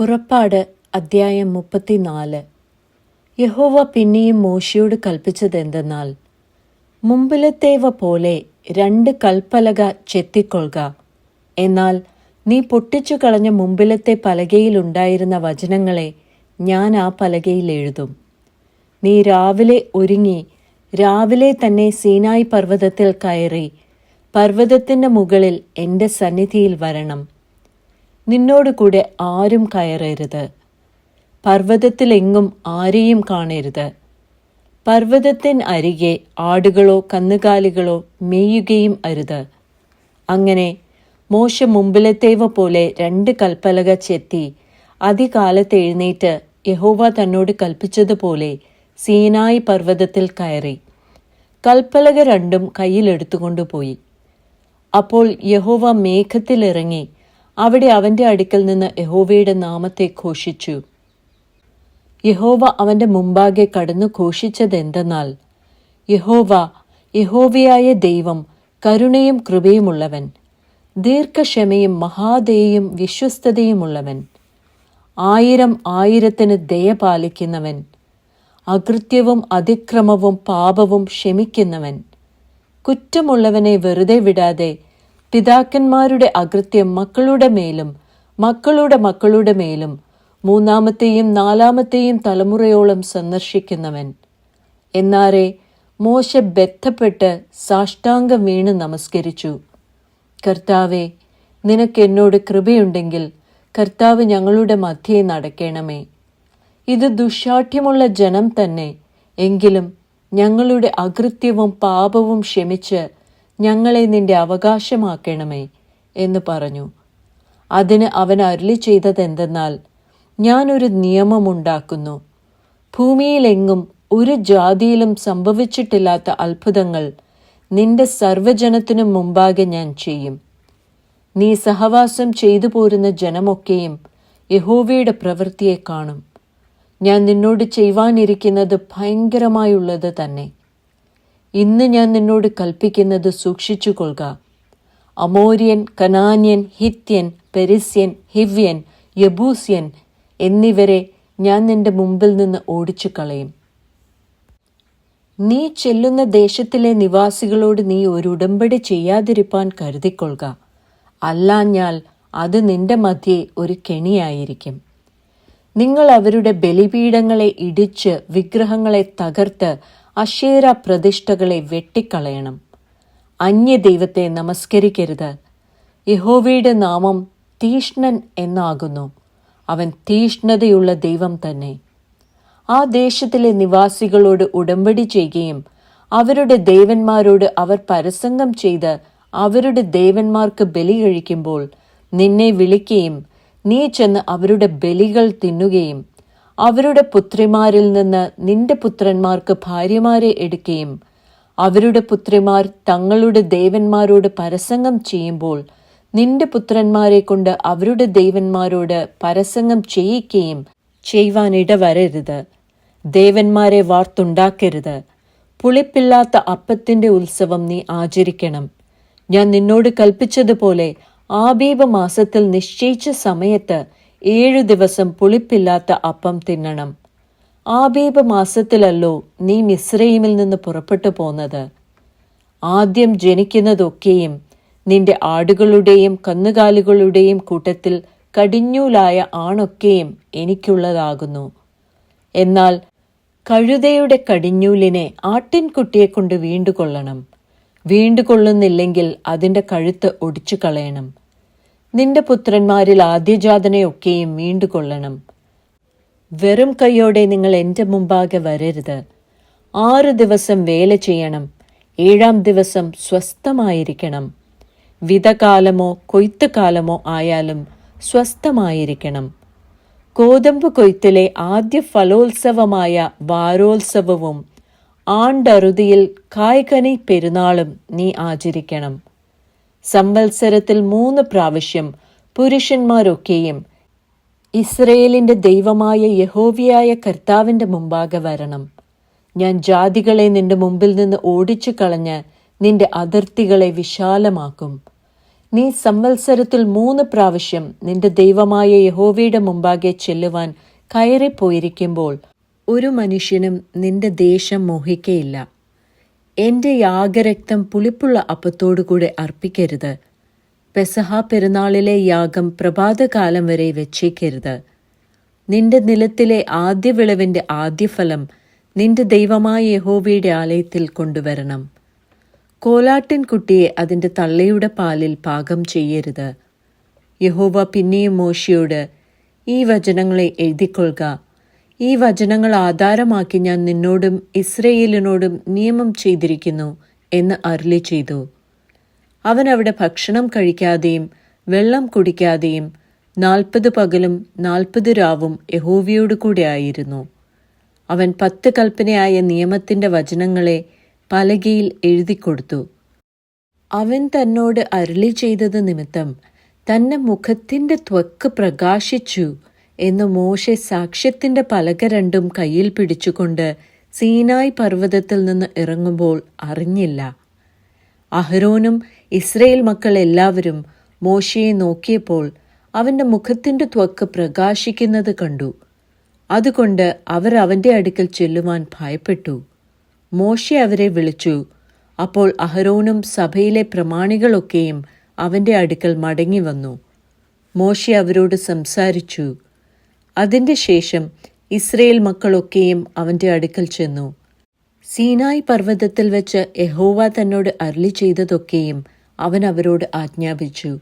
പുറപ്പാട് അദ്ധ്യായം മുപ്പത്തിനാല്. യഹോവ പിന്നെയും മോശയോട് കൽപ്പിച്ചതെന്തെന്നാൽ മുമ്പിലത്തേവ പോലെ രണ്ട് കൽപ്പലക ചെത്തിക്കൊള്ളുക എന്നാൽ നീ പൊട്ടിച്ചു കളഞ്ഞ മുമ്പിലത്തെ പലകയിലുണ്ടായിരുന്ന വചനങ്ങളെ ഞാൻ ആ പലകയിൽ എഴുതും. നീ രാവിലെ ഒരുങ്ങി രാവിലെ തന്നെ സീനായി പർവതത്തിൽ കയറി പർവതത്തിന്റെ മുകളിൽ എന്റെ സന്നിധിയിൽ വരണം. നിന്നോട് കൂടെ ആരും കയറരുത്. പർവതത്തിലെങ്ങും ആരെയും കാണരുത്. പർവതത്തിന് അരികെ ആടുകളോ കന്നുകാലികളോ മേയുകയും അരുത്. അങ്ങനെ മോശ മുമ്പിലത്തേവ പോലെ രണ്ട് കൽപ്പലക ചെത്തി അതികാലത്ത് എഴുന്നേറ്റ് യഹോവ തന്നോട് കൽപ്പിച്ചതുപോലെ സീനായി പർവതത്തിൽ കയറി. കൽപ്പലക രണ്ടും കയ്യിലെടുത്തുകൊണ്ടുപോയി. അപ്പോൾ യഹോവ മേഘത്തിലിറങ്ങി അവിടെ അവന്റെ അടുക്കൽ നിന്ന് യഹോവയുടെ നാമത്തെ ഘോഷിച്ചു. യഹോവ അവന്റെ മുമ്പാകെ കടന്നു ഘോഷിച്ചതെന്തെന്നാൽ യഹോവ യഹോവയായ ദൈവം കരുണയും കൃപയുമുള്ളവൻ ദീർഘക്ഷമയും മഹാദയയും വിശ്വസ്തതയുമുള്ളവൻ ആയിരം ആയിരത്തിന് ദയ പാലിക്കുന്നവൻ അകൃത്യവും അതിക്രമവും പാപവും ക്ഷമിക്കുന്നവൻ കുറ്റമുള്ളവനെ വെറുതെ വിടാതെ പിതാക്കന്മാരുടെ അകൃത്യം മക്കളുടെ മേലും മക്കളുടെ മക്കളുടെ മേലും മൂന്നാമത്തെയും നാലാമത്തെയും തലമുറയോളം സന്ദർശിക്കുന്നവൻ. എന്നാരെ മോശ ബന്ധപ്പെട്ട് സാഷ്ടാംഗം വീണ് നമസ്കരിച്ചു. കർത്താവെ നിനക്ക് എന്നോട് കൃപയുണ്ടെങ്കിൽ കർത്താവ് ഞങ്ങളുടെ മധ്യേ നടക്കണമേ. ഇത് ദുശാഠ്യമുള്ള ജനം തന്നെ എങ്കിലും ഞങ്ങളുടെ അകൃത്യവും പാപവും ക്ഷമിച്ച് ഞങ്ങളെ നിന്റെ അവകാശമാക്കണമേ എന്ന് പറഞ്ഞു. അതിന് അവൻ അരുളി ചെയ്തതെന്തെന്നാൽ ഞാനൊരു നിയമമുണ്ടാക്കുന്നു. ഭൂമിയിലെങ്ങും ഒരു ജാതിയിലും സംഭവിച്ചിട്ടില്ലാത്ത അത്ഭുതങ്ങൾ നിന്റെ സർവജനത്തിനും മുമ്പാകെ ഞാൻ ചെയ്യും. നീ സഹവാസം ചെയ്തു പോരുന്ന ജനമൊക്കെയും യഹോവയുടെ പ്രവൃത്തിയെ കാണും. ഞാൻ നിന്നോട് ചെയ്യുവാനിരിക്കുന്നത് ഭയങ്കരമായുള്ളത് തന്നെ. ഇന്ന് ഞാൻ നിന്നോട് കൽപ്പിക്കുന്നത് സൂക്ഷിച്ചു കൊള്ളുക അമോര്യൻ കനാന്യൻ ഹിത്യൻ പെരിസ്യൻ ഹിവ്യൻ യബൂസ്യൻ എന്നിവരെ ഞാൻ നിന്റെ മുമ്പിൽ നിന്ന് ഓടിച്ചു കളയും നീ ചെല്ലുന്ന ദേശത്തിലെ നിവാസികളോട് നീ ഒരു ഉടമ്പടി ചെയ്യാതിരിപ്പാൻ കരുതിക്കൊള്ളുക. അല്ലാഞ്ഞാൽ അത് നിന്റെ മധ്യേ ഒരു കെണിയായിരിക്കും. നിങ്ങൾ അവരുടെ ബലിപീഠങ്ങളെ ഇടിച്ച് വിഗ്രഹങ്ങളെ തകർത്ത് അശേര പ്രതിഷ്ഠകളെ വെട്ടിക്കളയണം. അന്യദൈവത്തെ നമസ്കരിക്കരുത്. യഹോവയുടെ നാമം തീഷ്ണൻ എന്നാകുന്നു. അവൻ തീഷ്ണതയുള്ള ദൈവം തന്നെ. ആ ദേശത്തിലെ നിവാസികളോട് ഉടമ്പടി ചെയ്യുകയും അവരുടെ ദേവന്മാരോട് അവർ പരസംഗം ചെയ്ത് അവരുടെ ദേവന്മാർക്ക് ബലി കഴിക്കുമ്പോൾ നിന്നെ വിളിക്കുകയും നീ ചെന്ന് അവരുടെ ബലികൾ തിന്നുകയും അവരുടെ പുത്രിമാരിൽ നിന്ന് നിന്റെ പുത്രന്മാർക്ക് ഭാര്യമാരെ എടുക്കുകയും അവരുടെ പുത്രിമാർ തങ്ങളുടെ ദേവന്മാരോട് പരസംഗം ചെയ്യുമ്പോൾ നിന്റെ പുത്രന്മാരെ കൊണ്ട് അവരുടെ ദേവന്മാരോട് പരസംഗം ചെയ്യിക്കുകയും ചെയ്യുവാനിടവരരുത് ദേവന്മാരെ വാർത്തുണ്ടാക്കരുത്. പുളിപ്പില്ലാത്ത അപ്പത്തിന്റെ ഉത്സവം നീ ആചരിക്കണം. ഞാൻ നിന്നോട് കൽപ്പിച്ചതുപോലെ ആബീബ മാസത്തിൽ നിശ്ചയിച്ച സമയത്ത് ഏഴു ദിവസം പുളിപ്പില്ലാത്ത അപ്പം തിന്നണം. ആബീബ് മാസത്തിലല്ലോ നീ മിസ്രൈമിൽ നിന്ന് പുറപ്പെട്ടു പോന്നത്. ആദ്യം ജനിക്കുന്നതൊക്കെയും നിന്റെ ആടുകളുടെയും കന്നുകാലികളുടെയും കൂട്ടത്തിൽ കടിഞ്ഞൂലായ ആണൊക്കെയും എനിക്കുള്ളതാകുന്നു. എന്നാൽ കഴുതയുടെ കടിഞ്ഞൂലിനെ ആട്ടിൻകുട്ടിയെ കൊണ്ട് വീണ്ടുകൊള്ളണം. വീണ്ടുകൊള്ളുന്നില്ലെങ്കിൽ അതിന്റെ കഴുത്ത് ഒടിച്ചു കളയണം നിന്റെ പുത്രന്മാരിൽ ആദ്യജാതനെയൊക്കെയും വീണ്ടുകൊള്ളണം. വെറും കൈയോടെ നിങ്ങൾ എന്റെ മുമ്പാകെ വരരുത്. ആറ് ദിവസം വേല ചെയ്യണം. ഏഴാം ദിവസം സ്വസ്ഥമായിരിക്കണം. വിതകാലമോ കൊയ്ത്തുകാലമോ ആയാലും സ്വസ്ഥമായിരിക്കണം. കോതമ്പ് കൊയ്ത്തിലെ ആദ്യ ഫലോത്സവമായ വാരോത്സവവും ആണ്ടറുതിയിൽ കായ്കനി പെരുന്നാളും നീ ആചരിക്കണം. സംവത്സരത്തിൽ മൂന്ന് പ്രാവശ്യം പുരുഷന്മാരൊക്കെയും ഇസ്രയേലിന്റെ ദൈവമായ യഹോവിയായ കർത്താവിന്റെ മുമ്പാകെ വരണം. ഞാൻ ജാതികളെ നിന്റെ മുമ്പിൽ നിന്ന് ഓടിച്ചു കളഞ്ഞ് നിന്റെ അതിർത്തികളെ വിശാലമാക്കും. നീ സംവത്സരത്തിൽ മൂന്ന് പ്രാവശ്യം നിന്റെ ദൈവമായ യഹോവയുടെ മുമ്പാകെ ചെല്ലുവാൻ കയറിപ്പോയിരിക്കുമ്പോൾ ഒരു മനുഷ്യനും നിന്റെ ദേശം മോഹിക്കയില്ല. എന്റെ യാഗരക്തം പുളിപ്പുള്ള അപ്പത്തോടുകൂടെ അർപ്പിക്കരുത്. പെസഹ പെരുന്നാളിലെ യാഗം പ്രഭാതകാലം വരെ വെച്ചേക്കരുത്. നിന്റെ നിലത്തിലെ ആദ്യ വിളവിന്റെ ആദ്യഫലം നിന്റെ ദൈവമായ യഹോവയുടെ ആലയത്തിൽ കൊണ്ടുവരണം. കോലാട്ടിൻ കുട്ടിയെ അതിന്റെ തള്ളയുടെ പാലിൽ പാകം ചെയ്യരുത്. യഹോവ പിന്നെയും മോശയോട് ഈ വചനങ്ങളെ എഴുതിക്കൊള്ളുക. ഈ വചനങ്ങൾ ആധാരമാക്കി ഞാൻ നിന്നോടും ഇസ്രയേലിനോടും നിയമം ചെയ്തിരിക്കുന്നു എന്ന് അരുളി ചെയ്തു. അവൻ അവിടെ ഭക്ഷണം കഴിക്കാതെയും വെള്ളം കുടിക്കാതെയും നാൽപ്പത് പകലും നാൽപ്പത് രാവും യഹോവയോടു കൂടെ ആയിരുന്നു. അവൻ പത്ത് കൽപ്പനയായ നിയമത്തിന്റെ വചനങ്ങളെ പലകയിൽ എഴുതിക്കൊടുത്തു. അവൻ തന്നോട് അരുളി ചെയ്തത് നിമിത്തം തന്റെ മുഖത്തിന്റെ ത്വക്ക് പ്രകാശിച്ചു എന്ന് മോശെ സാക്ഷ്യത്തിന്റെ പലക രണ്ടും കയ്യിൽ പിടിച്ചുകൊണ്ട് സീനായ് പർവതത്തിൽ നിന്ന് ഇറങ്ങുമ്പോൾ അറിഞ്ഞില്ല. അഹ്റോനും ഇസ്രയേൽ മക്കൾ എല്ലാവരും മോശയെ നോക്കിയപ്പോൾ അവന്റെ മുഖത്തിന്റെ ത്വക്ക് പ്രകാശിക്കുന്നത് കണ്ടു. അതുകൊണ്ട് അവർ അവന്റെ അടുക്കൽ ചെല്ലുവാൻ ഭയപ്പെട്ടു. മോശെ അവരെ വിളിച്ചു. അപ്പോൾ അഹരോനും സഭയിലെ പ്രമാണികളൊക്കെയും അവന്റെ അടുക്കൽ മടങ്ങി വന്നു. മോശെ അവരോട് സംസാരിച്ചു. അതിന്റെ ശേഷം ഇസ്രയേൽ മക്കളൊക്കെയും അവന്റെ അടുക്കൽ ചെന്നു. സീനായ് പർവതത്തിൽ വെച്ച് യഹോവ തന്നോട് അരളി ചെയ്തതൊക്കെയും അവൻ അവരോട് ആജ്ഞാപിച്ചു.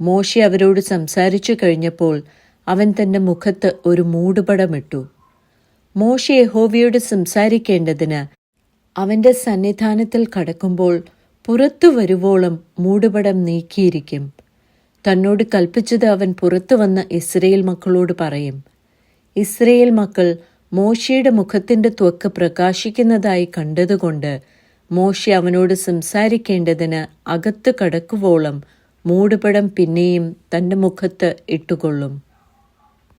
മോശി അവരോട് സംസാരിച്ചു കഴിഞ്ഞപ്പോൾ അവൻ തന്റെ മുഖത്ത് ഒരു മൂടുപടമിട്ടു. മോശി യഹോവയോട് സംസാരിക്കേണ്ടതിന് അവന്റെ സന്നിധാനത്തിൽ കടക്കുമ്പോൾ പുറത്തു വരുവോളം മൂടുപടം നീക്കിയിരിക്കും. തന്നോട് കൽപ്പിച്ചത് അവൻ പുറത്തു വന്ന ഇസ്രയേൽ മക്കളോട് പറയും. ഇസ്രയേൽ മക്കൾ മോശയുടെ മുഖത്തിന്റെ ത്വക്ക് പ്രകാശിക്കുന്നതായി കണ്ടതുകൊണ്ട് മോശ അവനോട് സംസാരിക്കേണ്ടതിന് അകത്ത് കടക്കുവോളം മൂടുപടം പിന്നെയും തന്റെ മുഖത്ത് ഇട്ടുകൊള്ളും.